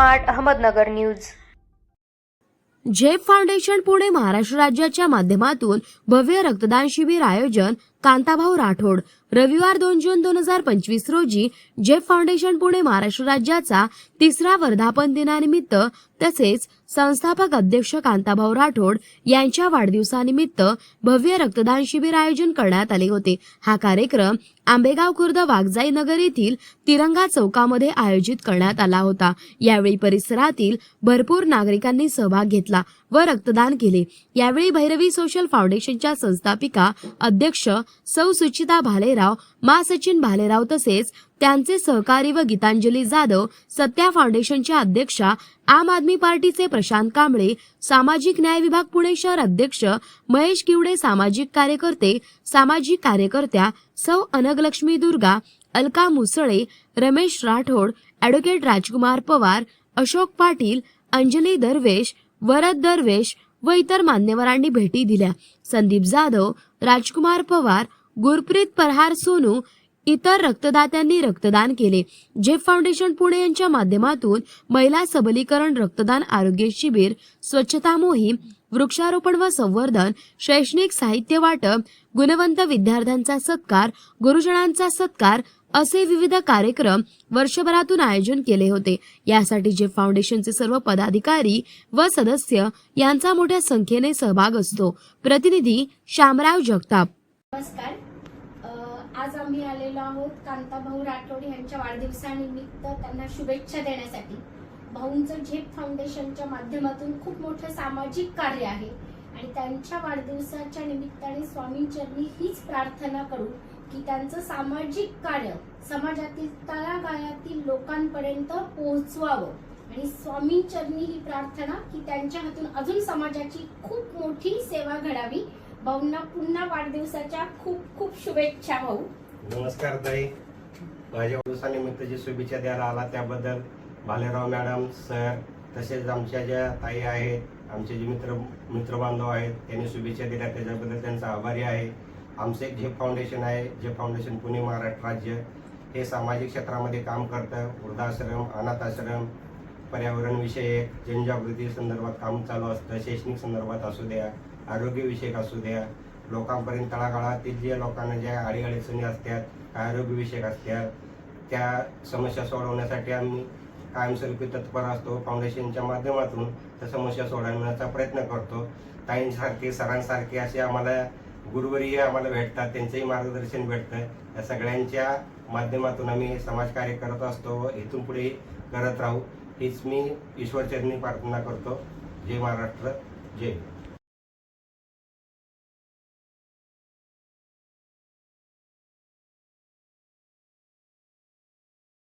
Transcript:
Smart Ahmednagar news. Jhep foundation Pune Maharashtra राज्याच्या माध्यमातून भव्य रक्तदान शिबिर आयोजन कांताभाऊ राठोड. रविवार दोन जून दोन हजार पंचवीस रोजी जेफ फाउंडेशन पुणे महाराष्ट्र राज्याचा तिसरा वर्धापन दिनानिमित्त तसेच संस्थापक अध्यक्ष कांताभाऊ राठोड यांच्या वाढदिवसानिमित्त भव्य रक्तदान शिबिर आयोजन करण्यात आले होते. हा कार्यक्रम आंबेगाव खुर्द वागजाई नगर येथील तिरंगा चौकामध्ये आयोजित करण्यात आला होता. यावेळी परिसरातील भरपूर नागरिकांनी सहभाग घेतला व रक्तदान केले. यावेळी भैरवी सोशल फाउंडेशनच्या संस्थापिका अध्यक्ष सौ सुचिता भालेराव मा सचिन भालेराव तसेच त्यांचे सहकारी व गीतांजली जाधव सत्या फाउंडेशनच्या अध्यक्षा आम आदमी पार्टीचे प्रशांत कांबळे सामाजिक न्याय विभाग पुणे शहर अध्यक्ष महेश किवडे सामाजिक कार्यकर्ते सामाजिक कार्यकर्त्या सौ अनगलक्ष्मी दुर्गा अलका मुसळे रमेश राठोड अॅडव्होकेट राजकुमार पवार अशोक पाटील अंजली दरवेश वरद दरवेश व इतर मान्यवरांनी भेटी दिल्या. संदीप जाधव राजकुमार पवार गुरप्रीत परहार सोनू इतर रक्तदात्यांनी रक्तदान केले. जेफ फाउंडेशन पुणे यांच्या माध्यमातून महिला सबलीकरण रक्तदान आरोग्य शिबिर स्वच्छता मोहीम वृक्षारोपण व संवर्धन शैक्षणिक साहित्य वाटप गुणवंत विद्यार्थ्यांचा सत्कार गुरुजनांचा सत्कार असे विविध कार्यक्रम वर्षभरातून आयोजन केले होते. यासाठी जे फाउंडेशनचे सर्व पदाधिकारी व सदस्य यांचा मोठ्या संख्येने सहभाग असतो. प्रतिनिधी शामराव जगताप. नमस्कार. आज आम्ही आलेलो आहोत कांताभाऊ राठोड यांच्या वाढदिवसानिमित्त त्यांना शुभेच्छा देण्यासाठी. भाऊंचं झेप फाउंडेशनच्या माध्यमातून खूप मोठं सामाजिक कार्य आहे आणि त्यांच्या वाढदिवसाच्या निमित्ताने स्वामींचरणी हीच प्रार्थना करू की त्यांचं सामाजिक कार्य समाजातील तळागाळातील लोकांपर्यंत पोहोचवावं. आणि स्वामींचरणी ही प्रार्थना की त्यांच्या हातून अजून समाजाची खूप मोठी सेवा घडावी. भाऊंना पुन्हा वाढदिवसाच्या खूप खूप शुभेच्छा भाऊ. नमस्कार ताई. माझ्या वाढदिवसानिमित्त जी शुभेच्छा द्यायला आला त्याबद्दल भालेराव मॅडम सर तसेच आमच्या ज्या ताई आहेत आमचे जे मित्र मित्रबांधव आहेत त्यांनी शुभेच्छा दिल्या. त्याच्याबद्दल त्यांचा आभारी आहे. आमचं एक झेप फाउंडेशन आहे झेप फाउंडेशन पुणे महाराष्ट्र राज्य हे सामाजिक क्षेत्रामध्ये काम करतं. वृद्धाश्रम अनाथाश्रम पर्यावरणविषयक जनजागृती संदर्भात काम चालू असतं. शैक्षणिक संदर्भात असू द्या आरोग्यविषयक असू द्या लोकांपर्यंत तळागाळातील जे लोकांना ज्या अडीअडचणी असतात काय आरोग्यविषयक असतात त्या समस्या सोडवण्यासाठी आम्ही कायमस्वरूपी तत्पर असतो. फाउंडेशनच्या माध्यमातून त्या समस्या सोडवण्याचा प्रयत्न करतो. ताईंसारखे सरांसारखे असे आम्हाला गुरुवरी आम्हाला भेटतात त्यांचंही मार्गदर्शन भेटतं या सगळ्यांच्या माध्यमातून आम्ही समाजकार्य करत असतो व इथून पुढे करत राहू हीच मी ईश्वरचरणी प्रार्थना करतो. जय महाराष्ट्र जय.